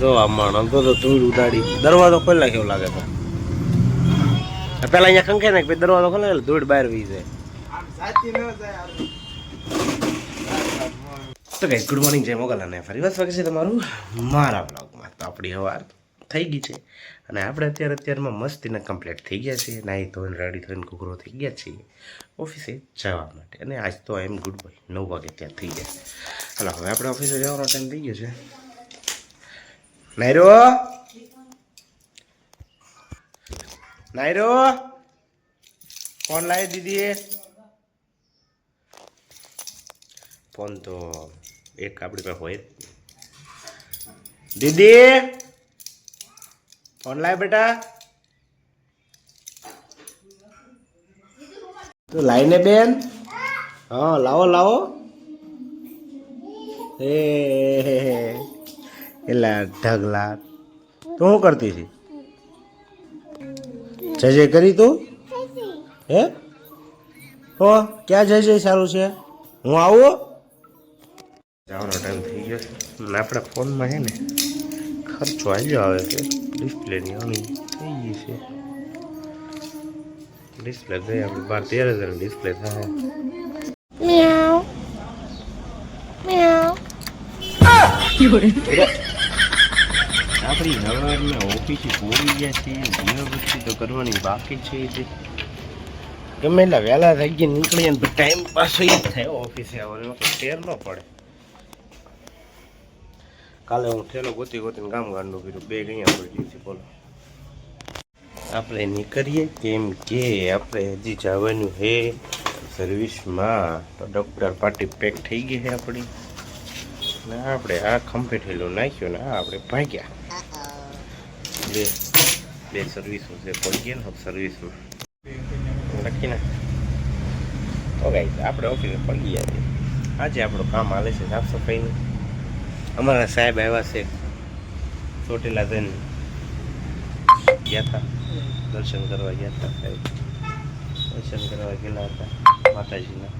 જો આ તો ધૂળ ઉડાડી. દરવાજો ખોલી નાખ્યો લાગે તો. પેલા અહીંયા ખંખે ને પછી દરવાજો ખોલે ધૂળ બહાર વી જાય. તો કઈ ગુડ મોર્નિંગ જય મોગલ અને ફરી વાત વાગે છે તમારું મારા બ્લોગમાં તો આપણી હવાર થઈ ગઈ છે અને આપણે અત્યારે અત્યારમાં મસ્તીને કમ્પ્લીટ થઈ ગયા છીએ. નાહી ધોઈને, રેડી થઈને કુકરો થઈ ગયા છીએ. ઓફિસે જવા માટે. અને આજ તો એમ ગુડ બાય નવ વાગે ત્યાં થઈ ગયા. હાલો, હવે આપણે ઓફિસે જવાનો ટાઈમ થઈ ગયો છે. નાયરો? નાયરો? ફોન લાવી દીધી ફોન તો એક આપણી પાસે હોય. દીદી? ફોન લાય બેટા. તું લાઈને બેન. હા, લાવો લાવો. એ એલા ઢગલા. તો શું કરતી હતી? જય જય કરી તું? હે? હો ક્યાં જય જય સારું છે? હું આવું જવાનો ટાઈમ થઈ ગયો છે. અને આપણા ફોનમાં છે ને ખર્ચો આવ્યો આવે છે. ડિસ્પ્લેની આની થઈ ગઈ છે. ડિસ્પ્લે થઈ આપણે બાર તેર હજાર ડિસ્પ્લે થાય. આપણી અમે ઓફિસે પૂરી ગયા છે દીવાબત્તી તો કરવાની બાકી છે તે ગમે એટલા વહેલા થઈ ગયા નીકળીએ ને ટાઈમ પાસ જ થાય ઓફિસે આવવાનો તો ટેર ન પડે. કાલે હું થેલો ગોતી ગોતીને કામ કાઢનું કર્યું બે અહીંયા પડી ગઈ છે, બોલો. આપણે નીકળીએ કેમ કે આપણે હજી જવાનું છે સર્વિસમાં તો ડૉક્ટર પાર્ટી પેક થઈ ગઈ છે આપણી. ને આપણે આ ખંભે ઠેલો નાખ્યો ને આપણે ભાગ્યા. બે બે સર્વિસો છે. પડી હબ સર્વિસમાં લખીને તો ગાઈ આપણે ઓફિસે પડી ગયા છીએ. આજે આપણું કામ હાલે છે સાફ સફાઈનું. અમારા સાહેબ આવ્યા છે ચોટીલા જઈને. ગયા હતા દર્શન કરવા ગયા હતા સાહેબ. દર્શન કરવા ગયેલા હતા માતાજીના.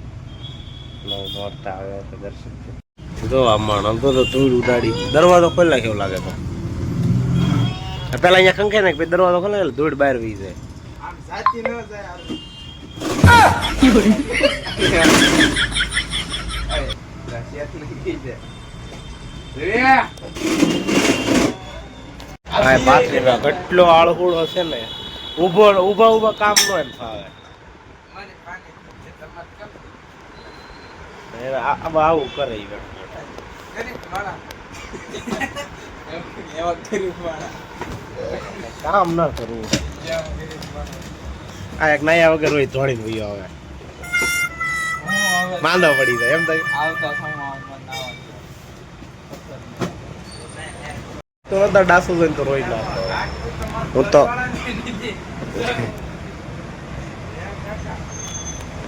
નોરતા આવ્યા હતા દર્શન જો આ માણસ તો ધૂળ ઉડાડી. દરવાજો ખોલી નાખ્યો લાગે તો. પેલા અહીંયા ખંખે ને પછી દરવાજો ખોલે ધૂળ બહાર વી જાય. બાથરૂમ કેટલો આળહુળ છે ને. ઊભો ઊભા ઊભા કામ નો એમ ફાવે. આવું કરે. કામ ના કરવું. આ એક નાયા વગર હોય ધોડીને વયો આવે માંદો પડી જાય, એમ થાય. તો બધા ડાસુ જોઈને તો રોઈ લા. હું તો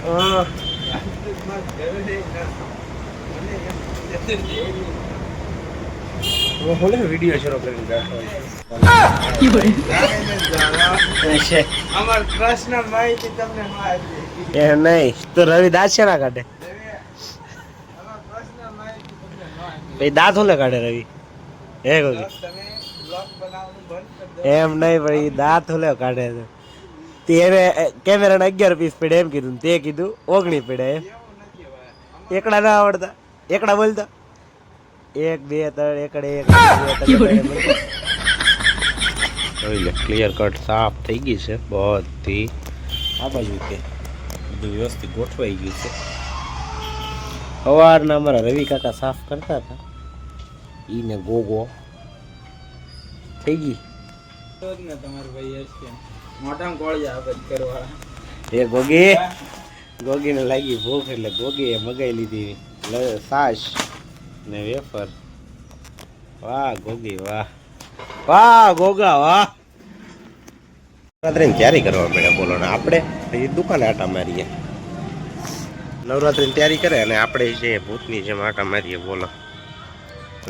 હા. હું બોલે વીડિયો શરૂ કરીને બેઠો છે અમાર પ્રશ્ન માહિતી તમને માહિતી એ નહીં તો રવિ દાંત છે ના કાઢે પછી દાંત હું કાઢે રવિ હે ગોગી બસ તમે બ્લોગ બનાવવાનું બંધ કરી દો એમ નહીં ભાઈ દાંત હોલે કાઢે છે તે કેમેરા કેમેરાને અગિયાર પીસ પડે એમ કીધું તે કીધું ઓગણી પડે એમ એકડા ના આવડતા એકડા બોલતા એક બે ત્રણ એકડે એક જોઈ લે ક્લિયર કટ સાફ થઈ ગઈ છે બધી. આ બાજુ કે. બધું વ્યવસ્થિત ગોઠવાઈ ગયું છે. સવારના અમારા રવિ કાકા સાફ કરતા હતા. ઈને ગોગો. થઈ ગઈ. તો જ ને તમારો ભાઈ હશે મોટામાં કોળિયા આબદ કરવા એ ગોગી. ગોગીને લાગી ભૂખ એટલે ગોગીએ મગાઈ લીધી. છાશ ને વેફર. વાહ, ગોગી, વાહ. વાહ, ગોગા, વાહ. નવરાત્રીની તૈયારી કરવા પડે બોલો ને. આપણે હજી દુકાને આટા મારીએ. નવરાત્રીની તૈયારી કરે અને આપણે જે ભૂતની જેમ આટા મારીએ, બોલો.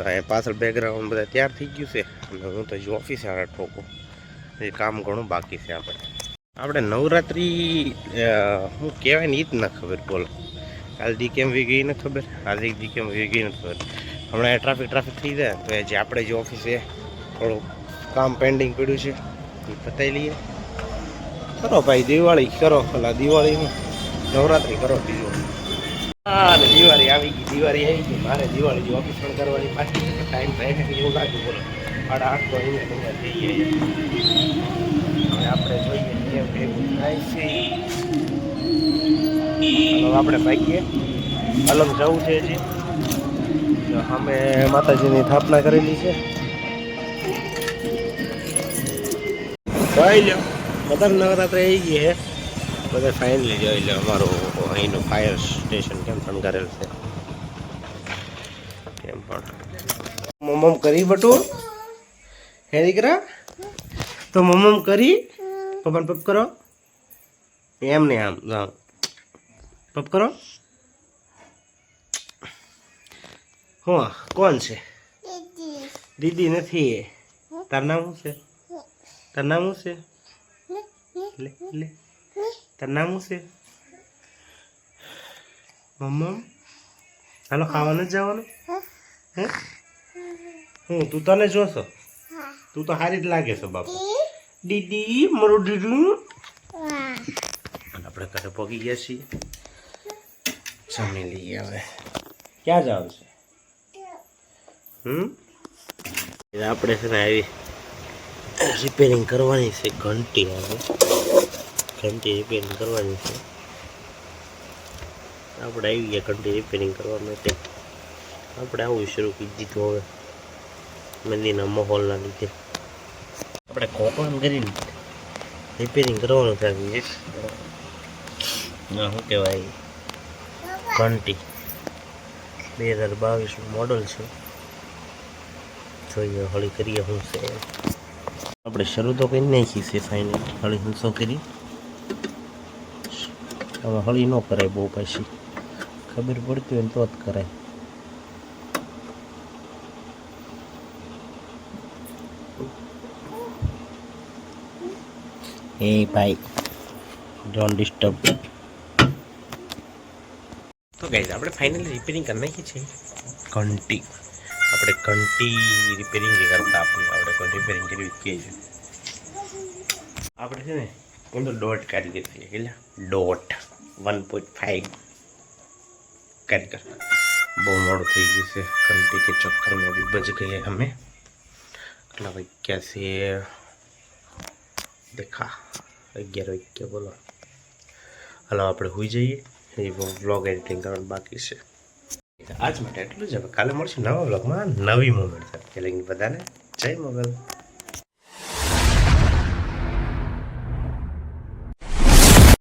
એ પાછળ બેકગ્રાઉન્ડ બધા તૈયાર થઈ ગયું છે. અને હું તો હજુ ઓફિસે આડા ઠોકો. એ કામ ઘણું બાકી છે આપણે. આપણે નવરાત્રી શું કહેવાય ને એ જ ના ખબર, બોલો. કાલ દી કેમ વી ગઈ નથી ખબર? આજે દી કેમ વી ગઈ નથી ખબર. હમણાં ટ્રાફિક ટ્રાફિક થઈ જાય. તો જે આપણે જે છે થોડું કામ પેન્ડિંગ પડ્યું છે, એ પતાવી લઈએ. કરો ભાઈ, દિવાળી કરો. પેલા દિવાળીમાં નવરાત્રી કરો બીજું. હા દિવાળી આવી ગઈ. દિવાળી આવી ગઈ. મારે દિવાળી ઓફિસ પણ કરવાની પાછી ટાઈમ થાય ને એવું લાગ્યું બોલો. સાડા આઠ તો અહીંયા અહીંયા હવે આપણે જોઈએ કેમ ભેગું થાય છે. હવે આપણે ભાગીએ. અલગ જવું છે હજી. અમે માતાજીની સ્થાપના કરેલી છે. જોઈ લો. બધા નવરાત્રે આવી ગઈ છે બધા ફાઇનલી જોઈ લો અમારું અહીંનું ફાયર સ્ટેશન કેમ શણગારેલ છે. કેમ પણ. મમમ કરી બટુર? હે દીકરા? તો મમમ કરી? પપ્પાને પપ કરો. એમ ને આમ આમ પપ કરો. હું કોણ છે? દીદી નથી એ. તાર નામ શું છે? તાર નામ શું છે? લે તાર નામ શું છે? મમ્મા? હાલો ખાવાનું જ જવાનું? હે? હું તું તને જોશો? તું તો સારી જ લાગે છે બાપુ. દીદી મારું દીદી આપણે ઘરે પહોંચી ગયા છીએ. જમી લઈએ હવે. ક્યાં જવાનું છે? હમ? આપણે છે ને આવી રિપેરિંગ કરવાની છે ઘંટી હવે. ઘંટી રિપેરિંગ કરવાની છે. આપણે આવી ગયા ઘંટી રિપેરિંગ કરવા માટે. આપણે આવું શરૂ કરી દીધું હવે મંદિરના માહોલના લીધે. આપણે કોકણ કરીને રિપેરિંગ કરવાનું થાય છે. ના શું કહેવાય? ઘંટી. બે હજાર બાવીસનું મોડલ છે. જોઈએ, હળી કરીએ શું છે. આપણે શરૂ તો કરી નાખી છે ફાઇનલ હળી હંસો કરી? હવે હળી ન કરાય બહુ પાછી. ખબર પડતી હોય તો જ કરાય. એ ભાઈ ડોન્ટ ડિસ્ટર્બ તો ગાઈઝ આપણે ફાઇનલી રિપેરિંગ કરી નાખીએ છે. ઘંટી. આપણે ઘંટી રિપેરિંગ જે કરતા આપણે આપણે રિપેરિંગ કરવી કહીએ છીએ. આપણે છે ને એમ તો ડોટ કાઢી દીધી એટલે ડોટ વન પોઈન્ટ ફાઈવ કાઢી બહુ મોડું થઈ ગયું છે. ઘંટી કે ચક્કરમાં બી બચ ગયે અમે. કેટલા વાગ્યા છે? દેખા. અગિયાર વાગ્યા, બોલો. હાલો, આપણે હોઈ જઈએ. એ વ્લોગ એડિટિંગ કરવાનું બાકી છે. આજ માટે એટલું જ. હવે કાલે મળશું નવા વ્લોગમાં નવી મોમેન્ટ સાથે. બધાને જય મોગલ.